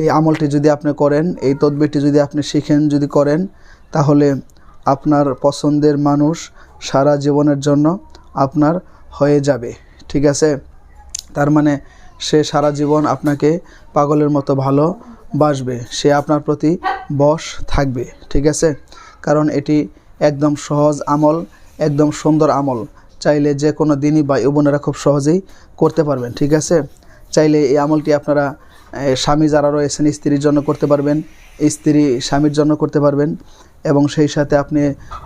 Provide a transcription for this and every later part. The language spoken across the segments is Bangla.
এই আমলটি যদি আপনি করেন, এই তদবিরটি যদি আপনি শিখেন, যদি করেন, তাহলে আপনার পছন্দের মানুষ সারা জীবনের জন্য আপনার হয়ে যাবে। ঠিক আছে? তার মানে সে সারা জীবন আপনাকে পাগলের মতো ভালো বাসবে। সে আপনার প্রতি বশ থাকবে। ঠিক আছে? কারণ এটি একদম সহজ আমল, একদম সুন্দর আমল। চাইলে যে কোনো দিনই বা বোনেরা খুব সহজেই করতে পারবেন। ঠিক আছে? চাইলে এই আমলটি আপনারা স্বামী যারা রয়েছেন, স্ত্রীর জন্য করতে পারবেন, স্ত্রী স্বামীর জন্য করতে পারবেন এবং সেই সাথে আপনি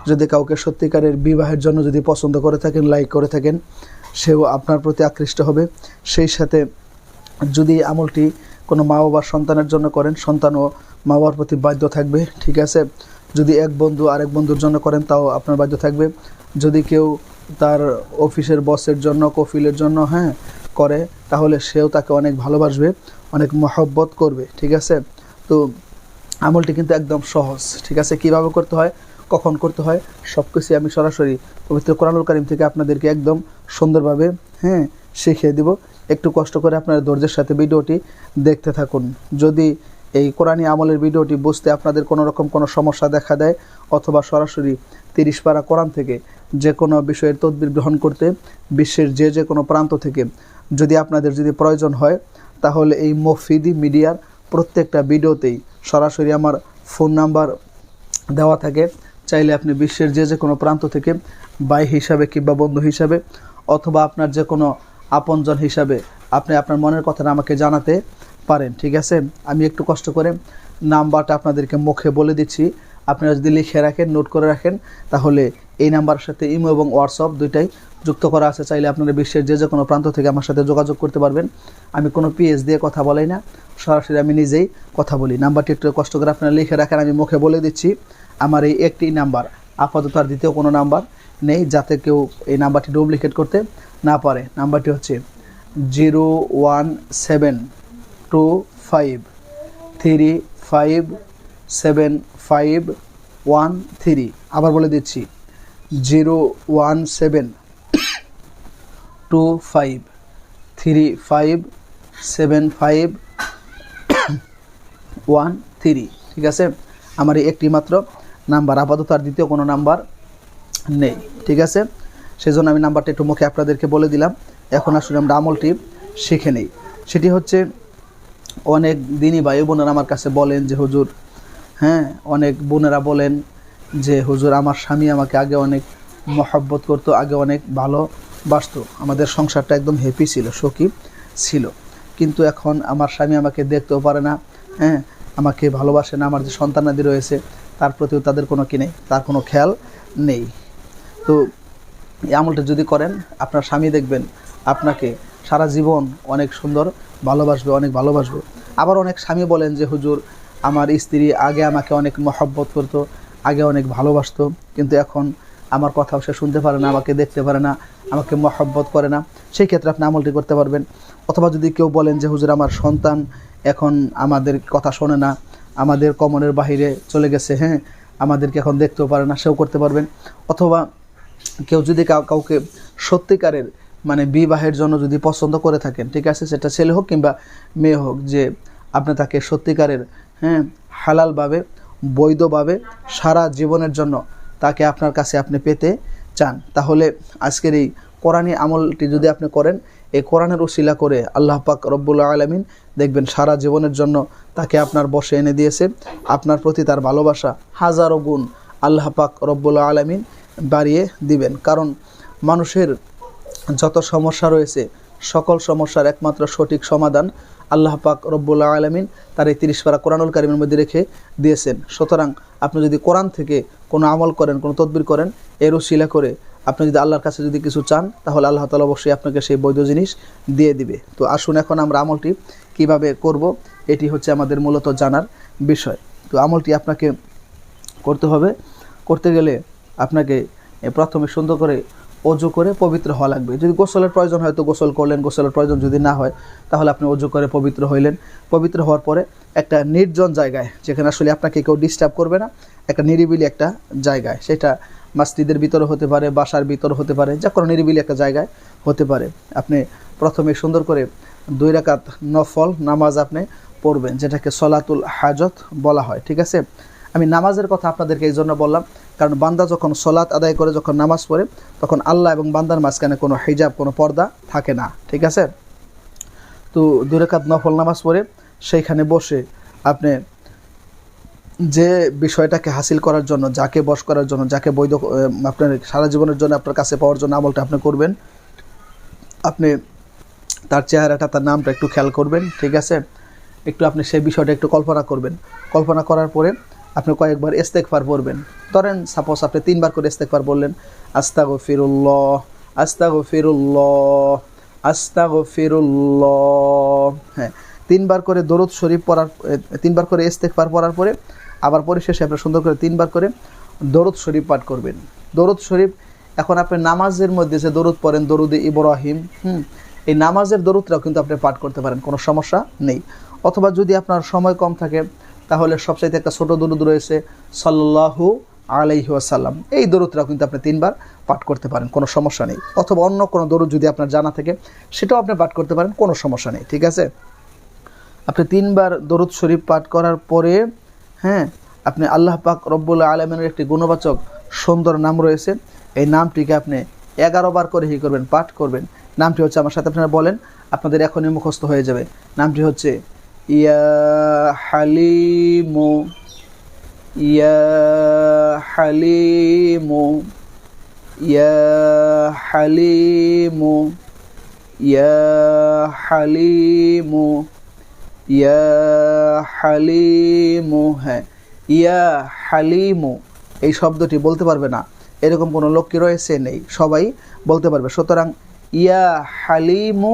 যদি কাউকে সত্যিকারের বিবাহের জন্য যদি পছন্দ করে থাকেন, লাইক করে থাকেন, সেও আপনার প্রতি আকৃষ্ট হবে। সেই সাথে যদি আমলটি কোনো মা বাবার সন্তানের জন্য করেন, সন্তানও মা বাবার প্রতি বাধ্য থাকবে, ঠিক আছে? যদি এক বন্ধু আরেক বন্ধুর জন্য করেন, তাও আপনার বাধ্য থাকবে। যদি কেউ তার অফিসের বসের জন্য, কফিলের জন্য হ্যাঁ করে, তাহলে সেও তাকে অনেক ভালোবাসবে, অনেক মহব্বত করবে, ঠিক আছে? তো আমলটি কিন্তু একদম সহজ, ঠিক আছে? কীভাবে করতে হয়? কখন করতে হয়? সব কিছু আমি সরাসরি পবিত্র কোরআনুল কারিম থেকে আপনাদেরকে একদম সুন্দরভাবে হ্যাঁ শিখিয়ে দিব। একটু কষ্ট করে আপনারা ধৈর্যের সাথে ভিডিওটি দেখতে থাকুন। যদি এই কোরআনী আমলের ভিডিওটি বুঝতে আপনাদের কোনো রকম কোনো সমস্যা দেখা দেয়, অথবা সরাসরি তিরিশ পারা কোরআন থেকে যে কোনো বিষয়ের তদবির গ্রহণ করতে বিশ্বের যে যে কোনো প্রান্ত থেকে যদি আপনাদের যদি প্রয়োজন হয়, তাহলে এই মফিদি মিডিয়ার প্রত্যেকটা ভিডিওতেই সরাসরি আমার ফোন নাম্বার দেওয়া থাকে। চাইলে আপনি বিশ্বের যে যে কোনো প্রান্ত থেকে বাই হিসাবে কিংবা বন্ধু হিসাবে অথবা আপনার যে কোনো আপনজন হিসাবে আপনি আপনার মনের কথাটা আমাকে জানাতে পারেন, ঠিক আছে? আমি একটু কষ্ট করে নাম্বারটা আপনাদেরকে মুখে বলে দিচ্ছি। আপনারা যদি লিখে রাখেন, নোট করে রাখেন, তাহলে এই নাম্বারের সাথে ইমো এবং হোয়াটসঅ্যাপ দুইটাই যুক্ত করা আছে। চাইলে আপনারা বিশ্বের যে যে কোনো প্রান্ত থেকে আমার সাথে যোগাযোগ করতে পারবেন। আমি কোনো পিএস দিয়ে কথা বলাই না, সরাসরি আমি নিজেই কথা বলি। নাম্বারটি একটু কষ্ট করে আপনারা লিখে রাখেন, আমি মুখে বলে দিচ্ছি। আমার এই একটি নাম্বার, আপাতত আর দ্বিতীয় কোনো নাম্বার নেই, যাতে কেউ এই নাম্বারটি ডুপ্লিকেট করতে না পারে। নাম্বারটি হচ্ছে zero one seven two five, three five seven five one three. আবার বলে দিচ্ছি zero one seven two five, three five, seven five, one three. ঠিক আছে? আমার এই একটি মাত্র নাম্বার, আপাতত আর দ্বিতীয় কোনো নাম্বার নেই। ঠিক আছে? সেজন্য আমি নাম্বারটা একটু মুখে আপনাদেরকে বলে দিলাম। এখন আসলে আমরা আমলটি শিখে নেই। সেটি হচ্ছে, অনেক দিনই ভাই বোনেরা আমার কাছে বলেন যে, হুজুর হ্যাঁ অনেক বোনেরা বলেন যে হুজুর আমার স্বামী আমাকে আগে অনেক মহব্বত করতো, আগে অনেক ভালো বাসতো আমাদের সংসারটা একদম হ্যাপি ছিল, সখী ছিল। কিন্তু এখন আমার স্বামী আমাকে দেখতেও পারে না হ্যাঁ? আমাকে ভালোবাসে না, আমার যে সন্তানাদি রয়েছে, তার প্রতিও তাদের কোনো কি নেই, তার কোনো খেয়াল নেই। তো এই আমলটা যদি করেন, আপনার স্বামী দেখবেন আপনাকে সারা জীবন অনেক সুন্দর ভালোবাসবে, অনেক ভালোবাসবে। আবার অনেক স্বামী বলেন যে, হুজুর, আমার স্ত্রী আগে আমাকে অনেক মহব্বত করতো আগে অনেক ভালোবাসতো, কিন্তু এখন আমার কথাও সে শুনতে পারে না, আমাকে দেখতে পারে না, আমাকে মহব্বত করে না। সেই ক্ষেত্রে আপনি আমলটি করতে পারবেন। অথবা যদি কেউ বলেন যে, হুজুর, আমার সন্তান এখন আমাদের কথা শোনে না, আমাদের কমনের বাহিরে চলে গেছে হ্যাঁ আমাদেরকে এখন দেখতেও পারে না, সেও করতে পারবেন। অথবা কেউ যদি কাউ- কাউকে সত্যিকারের মানে বিবাহের জন্য যদি পছন্দ করে থাকেন, ঠিক আছে, সেটা ছেলে হোক কিংবা মেয়ে হোক, যে আপনি তাকে সত্যিকারের হ্যাঁ হালালভাবে বৈধভাবে সারা জীবনের জন্য তাকে আপনার কাছে আপনি পেতে চান। তাহলে আজকের এই কোরআনী আমলটি যদি আপনি করেন, এই কোরআনের উশিলা করে আল্লাহ পাক রব্বুল আলমিন দেখবেন সারা জীবনের জন্য তাকে আপনার বসে এনে দিয়েছে। আপনার প্রতি তার ভালোবাসা হাজারো গুণ আল্লাহ পাক রব্বুল আলমিন বাড়িয়ে দিবেন। কারণ মানুষের যত সমস্যা রয়েছে সকল সমস্যার একমাত্র সঠিক সমাধান আল্লাহ পাক রব্বুল্লাহ আলমিন তার এই তিরিশ পারা কোরআনুল কারিমের মধ্যে রেখে দিয়েছেন। সুতরাং আপনি যদি কোরআন থেকে কোনো আমল করেন, কোনো তদবির করেন এরও শিলা করে আপনি যদি আল্লাহর কাছে যদি কিছু চান, তাহলে আল্লাহ তালা অবশ্যই আপনাকে সেই বৈধ জিনিস দিয়ে দিবে। তো আসুন এখন আমরা আমলটি কীভাবে করব, এটি হচ্ছে আমাদের মূলত জানার বিষয়। তো আমলটি আপনাকে করতে হবে। করতে গেলে আপনাকে প্রথমে সুন্দর করে অজু করে পবিত্র হওয়া লাগবে। যদি গোসলের প্রয়োজন হয় তো গোসল করলেন, গোসলের প্রয়োজন যদি না হয়, তাহলে আপনি অজু করে পবিত্র হইলেন। পবিত্র হওয়ার পরে একটা নির্জন জায়গায়, যেখানে আসলে আপনাকে কেউ ডিস্টার্ব করবে না, একটা নিরিবিলি একটা জায়গায়। সেটা মসজিদের ভিতরে হতে পারে, বাসার ভিতরে হতে পারে, যে কোনো নিরিবিলি একটা জায়গায় হতে পারে। আপনি প্রথমে সুন্দর করে দুই রাকাত নফল, নামাজ আপনি পড়বেন, যেটাকে সলাতুল হাজত বলা হয়, ঠিক আছে? আমি নামাজের কথা আপনাদেরকে এই জন্য বললাম কারণ বান্দা যখন সলাৎ আদায় করে, যখন নামাজ পড়ে, তখন আল্লাহ এবং বান্দার মাঝখানে কোনো হিজাব, কোনো পর্দা থাকে না। ঠিক আছে? তো দুই রাকাত নফল নামাজ পড়ে, সেইখানে বসে আপনি যে বিষয়টাকে হাসিল করার জন্য, যাকে বশ করার জন্য, যাকে বৈধ আপনার সারা জীবনের জন্য আপনার কাছে পাওয়ার জন্য আমলটা আপনি করবেন, আপনি তার চেহারাটা, তার নামটা একটু খেয়াল করবেন, ঠিক আছে? একটু আপনি সেই বিষয়টা একটু কল্পনা করবেন। কল্পনা করার পরে আপনি কয়েকবার ইস্তেকফার পড়বেন। ধরেন সাপোজ আপনি তিনবার করে ইস্তেকফার বললেন আস্তাগো ফিরুল্লাহ আস্তাগো ফিরুল্লাহ আস্তাগো ফিরুল্লাহ হ্যাঁ তিনবার করে দরুদ শরীফ পড়ার তিনবার করে ইস্তেকফার পড়ার পরে আবার পরিশেষে আপনি সুন্দর করে তিনবার করে দরুদ শরীফ পাঠ করবেন। দরুদ শরীফ, এখন আপনি নামাজের মধ্যে যে দরুদ পড়েন, দরুদে ইব্রাহিম, হুম, এই নামাজের দরুদটাও কিন্তু আপনি পাঠ করতে পারেন, কোনো সমস্যা নেই। অথবা যদি আপনার সময় কম থাকে তাহলে সবচাইতে একটা ছোট দরুদ রয়েছে সাল্লাহু আলাইহি ওয়াসাল্লাম। এই দরুদটাও কিন্তু আপনি তিনবার পাঠ করতে পারেন, কোনো সমস্যা নেই। অথবা অন্য কোনো দরুদ যদি আপনার জানা থাকে, সেটাও আপনি পাঠ করতে পারেন, কোনো সমস্যা নেই, ঠিক আছে? আপনি তিনবার দরুদ শরীফ পাঠ করার পরে হ্যাঁ আপনি আল্লাহ পাক রব্বুল আলমের একটি গুণবাচক সুন্দর নাম রয়েছে। এই নামটিকে আপনি এগারো বার করে হি করবেন, পাঠ করবেন। নামটি হচ্ছে, আমার সাথে আপনারা বলেন, আপনাদের এখনই মুখস্থ হয়ে যাবে। নামটি হচ্ছে হালিমু, ইয়া হালিমু ইয়া হালিমু ইয়া হালিমু ইয়া হালিমু হ্যাঁ ইয়া হালিমু, এই শব্দটি বলতে পারবে না। এরকম কোনো লোক রয়েছে? নেই। সবাই বলতে পারবে। সুতরাং ইয়া হালিমু,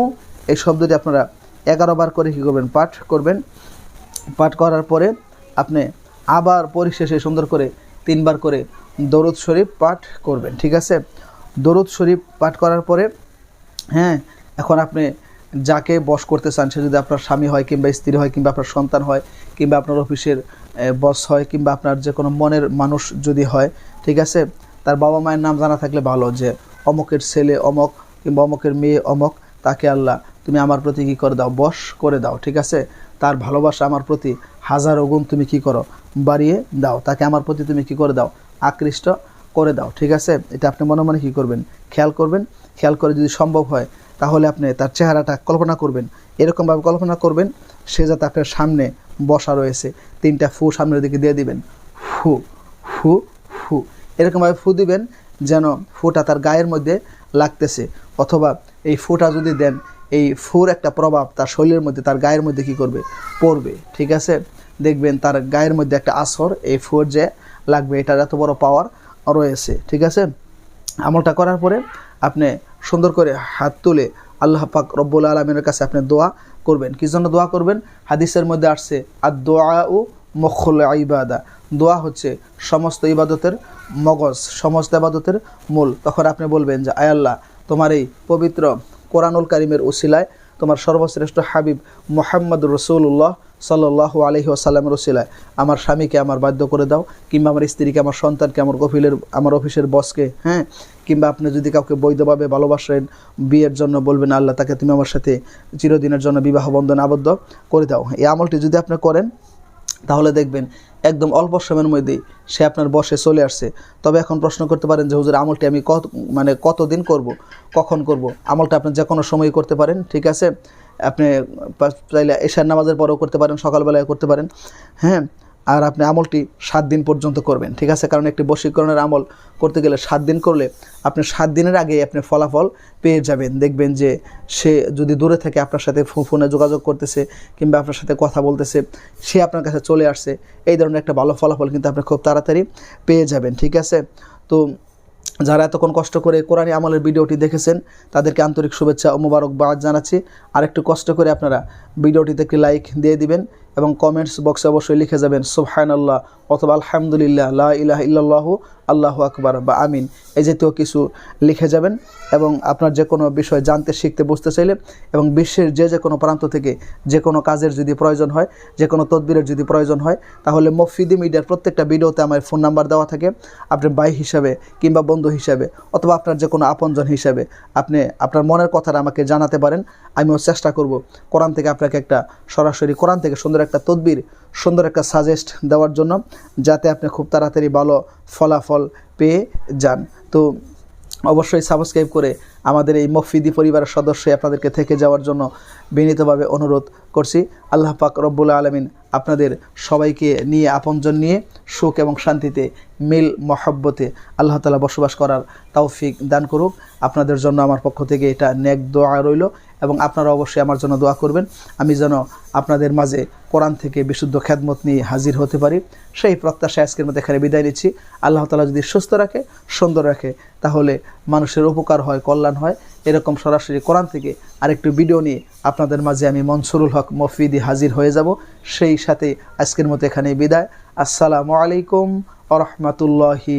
এই শব্দটি আপনারা এগারো বার করে কী করবেন? পাঠ করবেন। পাঠ করার পরে আপনি আবার পরিশেষে সুন্দর করে তিনবার করে দরুদ শরীফ পাঠ করবেন, ঠিক আছে? দরুদ শরীফ পাঠ করার পরে হ্যাঁ এখন আপনি যাকে বস করতে চান, সে যদি আপনার স্বামী হয় কিংবা স্ত্রী হয় কিংবা আপনার সন্তান হয় কিংবা আপনার অফিসের বস হয় কিংবা আপনার যে কোনো মনের মানুষ যদি হয়, ঠিক আছে? তার বাবা মায়ের নাম জানা থাকলে ভালো যে অমকের ছেলে অমক কিংবা অমকের মেয়ে অমক, তাকে আল্লাহ তুমি আমার প্রতি কী করে দাও? বশ করে দাও, ঠিক আছে? তার ভালোবাসা আমার প্রতি হাজার গুণ তুমি কি করো? বাড়িয়ে দাও। তাকে আমার প্রতি তুমি কি করে দাও? আকৃষ্ট করে দাও, ঠিক আছে? এটা আপনি মনে মনে কী করবেন? খেয়াল করবেন? খেয়াল করে যদি সম্ভব হয়, তাহলে আপনি তার চেহারাটা কল্পনা করবেন। এরকমভাবে কল্পনা করবেন, সে যাতে আপনার সামনে বসা রয়েছে। তিনটা ফু সামনের দিকে দিয়ে দিবেন। ফু ফু ফু। এরকমভাবে ফু দিবেন যেন ফুটা তার গায়ের মধ্যে লাগতেছে। অথবা এই ফুটা যদি দেন এই ফুর একটা প্রভাব তার শরীরের মধ্যে, তার গায়ের মধ্যে কি করবে? পড়বে, ঠিক আছে? দেখবেন তার গায়ের মধ্যে একটা আসর, এই ফুর যে লাগবে, এটার এত বড় পাওয়ার রয়েছে, ঠিক আছে? আমলটা করার পরে আপনি সুন্দর করে হাত তুলে আল্লাহ পাক রব্বুল আলমিনের কাছে আপনি দোয়া করবেন। কি জন্য দোয়া করবেন? হাদিসের মধ্যে আসছে আর দোয়া ও মখল ইবাদা। দোয়া হচ্ছে সমস্ত ইবাদতের মগজ, সমস্ত ইবাদতের মূল। তখন আপনি বলবেন যে, আয় আল্লাহ, তোমার এই পবিত্র কোরআনুল কারিমের উসিলায় তোমার সর্বশ্রেষ্ঠ হাবিব মোহাম্মদ রসুল্লাহ সাল্লাহ আলহি আসাল্লামের ওসিলায়। আমার স্বামীকে আমার বাধ্য করে দাও, কিংবা আমার স্ত্রীকে, আমার সন্তানকে, আমার কফিলের আমার অফিসের বসকে হ্যাঁ? কিংবা আপনি যদি কাউকে বৈধভাবে ভালোবাসেন, বিয়ের জন্য বলবেন, আল্লাহ, তাকে তুমি আমার সাথে চিরদিনের জন্য বিবাহ বন্ধন আবদ্ধ করে দাও। এই আমলটি যদি আপনি করেন তাহলে দেখবেন, একদম অল্প সময়ের মধ্যেই সে আপনার বসে চলে আসছে। তবে এখন প্রশ্ন করতে পারেন যে, হুজুর, আমলটি আমি কত মানে কতদিন করব? কখন করব? আমলটা আপনি যে কোনো সময়ই করতে পারেন, ঠিক আছে? আপনি চাইলে এশার নামাজের পরেও করতে পারেন সকালবেলায় করতে পারেন। হ্যাঁ আর আপনি আমলটি সাত দিন পর্যন্ত করবেন, ঠিক আছে? কারণ একটি বশীকরণের আমল করতে গেলে সাত দিন করলে আপনি সাত দিনের আগেই আপনি ফলাফল পেয়ে যাবেন। দেখবেন যে সে যদি দূরে থেকে, আপনার সাথে ফোনে যোগাযোগ করতেছে কিংবা আপনার সাথে কথা বলতেছে, সে আপনার কাছে চলে আসছে, এই ধরনের একটা ভালো ফলাফল কিন্তু আপনি খুব তাড়াতাড়ি পেয়ে যাবেন, ঠিক আছে? তো যারা এতক্ষণ কষ্ট করে কোরআনী আমলের ভিডিওটি দেখেছেন, তাদেরকে আন্তরিক শুভেচ্ছা ও মোবারকবাদ জানাচ্ছি। আর একটু কষ্ট করে আপনারা ভিডিওটিতে একটি লাইক দিয়ে দিবেন এবং কমেন্টস বক্সে অবশ্যই লিখে যাবেন, সুবহানাল্লাহ অথবা, আলহামদুলিল্লাহ লা ইলাহা ইল্লাল্লাহ আল্লাহু আকবার বা আমিন এই জাতীয় কিছু লিখে যাবেন এবং আপনার যে কোনো বিষয় জানতে, শিখতে, বুঝতে চাইলে এবং বিশ্বের যে যে কোনো প্রান্ত থেকে যে কোনো কাজের যদি প্রয়োজন হয় যে কোনো তদবিরের যদি প্রয়োজন হয়, তাহলে মফিদি মিডিয়ার প্রত্যেকটা ভিডিওতে আমার ফোন নাম্বার দেওয়া থাকে। আপনি ভাই হিসাবে কিংবা বন্ধু হিসাবে অথবা আপনার যে কোনো আপনজন হিসাবে আপনি আপনার মনের কথাটা আমাকে জানাতে পারেন। আমিও চেষ্টা করব কোরআন থেকে আপনাকে একটা সরাসরি কোরআন থেকে সুন্দর একটা তদবির, সুন্দর একটা সাজেস্ট দেওয়ার জন্য যাতে আপনি খুব তাড়াতাড়ি ভালো ফলাফল পেয়ে যান। তো অবশ্যই সাবস্ক্রাইব করে আমাদের এই মফিদি পরিবারের সদস্য আপনাদেরকে থেকে যাওয়ার জন্য বিনীতভাবে অনুরোধ করছি। আল্লাহ পাক রব্বুল আলমিন আপনাদের সবাইকে নিয়ে, আপনজন নিয়ে সুখ এবং শান্তিতে, মিল, মহব্বতে আল্লাহ তালা বসবাস করার তাওফিক দান করুক। আপনাদের জন্য আমার পক্ষ থেকে এটা নেক দোয়া রইল। এবং আপনারা অবশ্যই আমার জন্য দোয়া করবেন। আমি যেন আপনাদের মাঝে কোরআন থেকে বিশুদ্ধ খ্যাদমত নিয়ে হাজির হতে পারি। সেই প্রত্যাশা আজকের মধ্যে এখানে বিদায় নিচ্ছি। আল্লাহ তালা যদি সুস্থ রাখে, সুন্দর রাখে, তাহলে মানুষের উপকার হয়, কল্যাণ হয়। এরকম সরাসরি কোরআন থেকে আরেকটু ভিডিও নিয়ে আপনাদের মাঝে আমি মনসুরুল হক মফিদি হাজির হয়ে যাব। সেই সাথে আজকের মতো এখানে বিদায়। আসসালামু আলাইকুম আ রহমতুল্লাহি